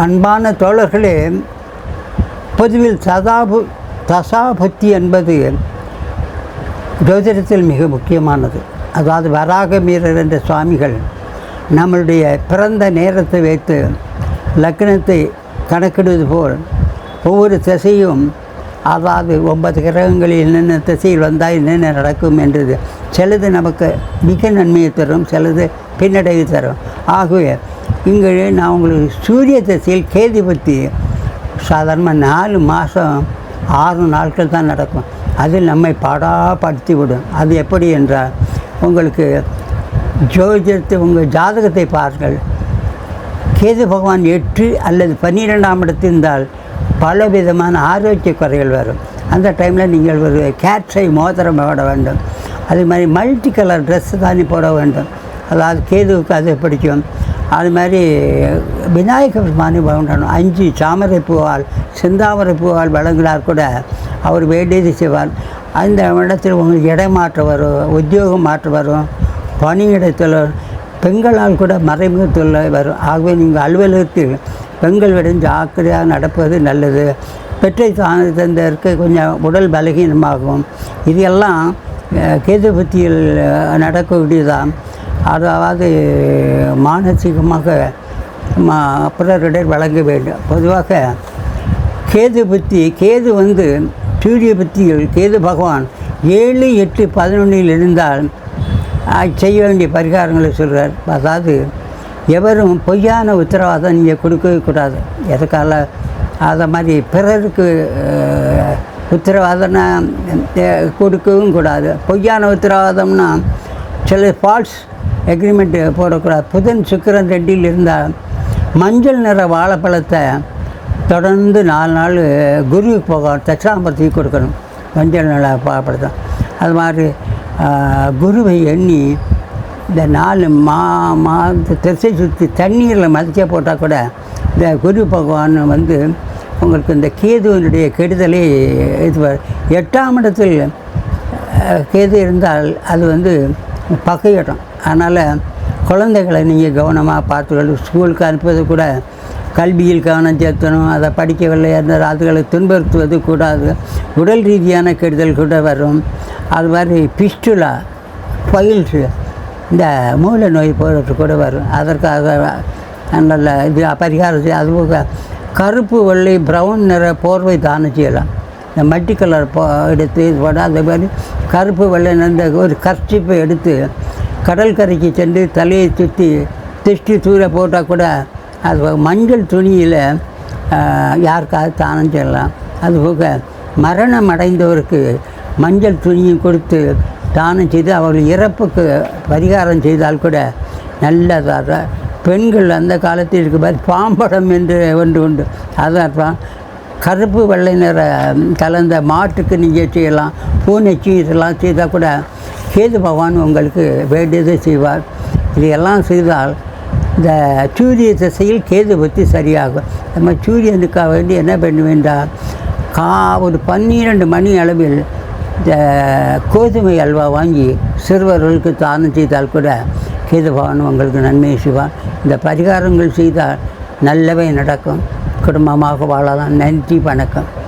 அன்பான தோழர்களே பொதுவில் சதாபு தசாபுத்தி என்பது ஜோதிடத்தில் மிக முக்கியமானது. அதாவது வராக மீரர் என்ற சுவாமிகள் நம்மளுடைய பிறந்த நேரத்தை வைத்து லக்னத்தை கணக்கிடுவது போல் ஒவ்வொரு திசையும் அதாவது ஒன்பது கிரகங்களில் என்னென்ன திசையில் வந்தால் என்னென்ன நடக்கும் என்றது சிலது நமக்கு மிக நன்மையை தரும் சிலது பின்னடைவு தரும். ஆகவே இங்கே நான் உங்களுக்கு சூரிய திசையில் கேதி பற்றி சாதாரணமாக நாலு மாதம் ஆறு நாட்கள் தான் நடக்கும். அது நம்மை பாடாப்படுத்தி விடும். அது எப்படி என்றால் உங்களுக்கு ஜோதிடத்தை உங்கள் ஜாதகத்தை பாருங்கள். கேது பகவான் எட்டு அல்லது பன்னிரெண்டாம் இடத்தில் இருந்தால் பல விதமான ஆரோக்கிய குறைகள் வரும். அந்த டைமில் நீங்கள் ஒரு கேட்ஸை மோதிரம் போட வேண்டும். அதே மாதிரி மல்டி கலர் ட்ரெஸ்ஸு தானே போட வேண்டும். அதாவது கேதுவுக்கு அது பிடிக்கும். அது மாதிரி விநாயகர் பெருமானை வேண்டணும் அஞ்சு சாமரை பூவால் செந்தாமரை பூவால் வழங்கினார் கூட அவர் வேண்டியது செய்வார். அந்த இடத்தில் உங்களுக்கு இடமாற்றம் வரும் உத்தியோகம் மாற்றம் வரும் பணியிடத்தில் பெண்களால் கூட மறைமுக வரும். ஆகவே நீங்கள் அலுவலகத்தில் பெண்களிடம் ஜாக்கிரதையாக நடப்பது நல்லது. பெற்றை தானது தந்ததற்கு கொஞ்சம் உடல் பலகீனமாகும். இது எல்லாம் கேது பத்தியில் நடக்கக்கூடியதான் அதாவது மானசீகமாக மா வழங்க வேண்டும். பொதுவாக கேது பற்றி கேது வந்து சூரிய பத்தியில் கேது பகவான் ஏழு எட்டு பதினொன்றில் இருந்தால் செய்ய வேண்டிய பரிகாரங்களை சொல்கிறார் அதாவது எவரும் பொய்யான உத்தரவாதம் நீங்கள் கொடுக்கவே கூடாது. எதுக்கால? அதை மாதிரி பிறருக்கு உத்தரவாதம்னா கொடுக்கவும் கூடாது. பொய்யான உத்தரவாதம்னா சில ஃபால்ஸ் எக்ரிமெண்ட் போடக்கூடாது புதன் சுக்கிரன் ரெட்டியில் இருந்தால் மஞ்சள் நிற வாழைப்பழத்தை தொடர்ந்து நாலு நாள் குருவுக்கு போகணும் தட்சாம்பரத்தி கொடுக்கணும். மஞ்சள் நிற வாழைப்பழத்தை. அது மாதிரி குருவை எண்ணி இந்த நாலு மா மா இந்த திசை சுற்றி தண்ணீரில் மதிக்க போட்டால் கூட இந்த குரு பகவான் வந்து உங்களுக்கு இந்த கேதுவனுடைய கெடுதலை இது எட்டாம் இடத்தில் கேது இருந்தால் அது வந்து பகையிடும். அதனால் குழந்தைகளை நீங்கள் கவனமாக பார்த்துக்கணும் ஸ்கூலுக்கு அனுப்புவது கூட கல்வியில் கவனம் செலுத்தணும். அதை படிக்கவில்லை இருந்தால் அதுகளை துன்புறுத்துவது கூடாது. உடல் ரீதியான கெடுதல் கூட வரும். அது மாதிரி பிஸ்டுலா ஃபைல்ஸு இந்த மூல நோய் போகிறது கூட வரும். அதற்காக நல்ல இது பரிகாரம் அதுபோக கருப்பு வெள்ளை ப்ரௌன் நிற போர்வை தானம் செய்யலாம். இந்த மல்டி கலர் போ எடுத்து இது போட அதே மாதிரி கருப்பு வெள்ளை இந்த ஒரு கர்ச்சிப்பை எடுத்து கடற்கரைக்கு சென்று தலையை சுற்றி திருஷ்டி தூர போட்டால் கூட அது மஞ்சள் துணியில் யாருக்காவது தானம் செய்யலாம். அதுபோக மரணம் அடைந்தவருக்கு மஞ்சள் துணியும் கொடுத்து தானம் செய்து அவர்கள் இறப்புக்கு பரிகாரம் செய்தால் கூட நல்லதாக பெண்கள் அந்த காலத்தில் இருக்கும்போது மாதிரி பாம்படம் என்று ஒன்று உண்டு. அதான் கருப்பு வெள்ளை நிற கலந்த மாட்டுக்கு நீங்கள் செய்யலாம் பூனைக்கு இதெல்லாம் செய்தால் கூட கேது பகவான் உங்களுக்கு வேண்டியதை செய்வார். இதையெல்லாம் செய்தால் இந்த சூரிய திசையில் கேது பற்றி சரியாகும். நம்ம சூரியனுக்காக வேண்டி என்ன பண்ண வேண்டாம் கா ஒரு பன்னிரண்டு மணி அளவில் இந்த கோதுமை அல்வா வாங்கி சிறுவர்களுக்கு தானம் செய்தால் கூட கேது பகவான் உங்களுக்கு நன்மை செய்வான் இந்த பரிகாரங்கள் செய்தால் நல்லவை நடக்கும். குடும்பமாக வாழலாம். நன்றி வணக்கம்.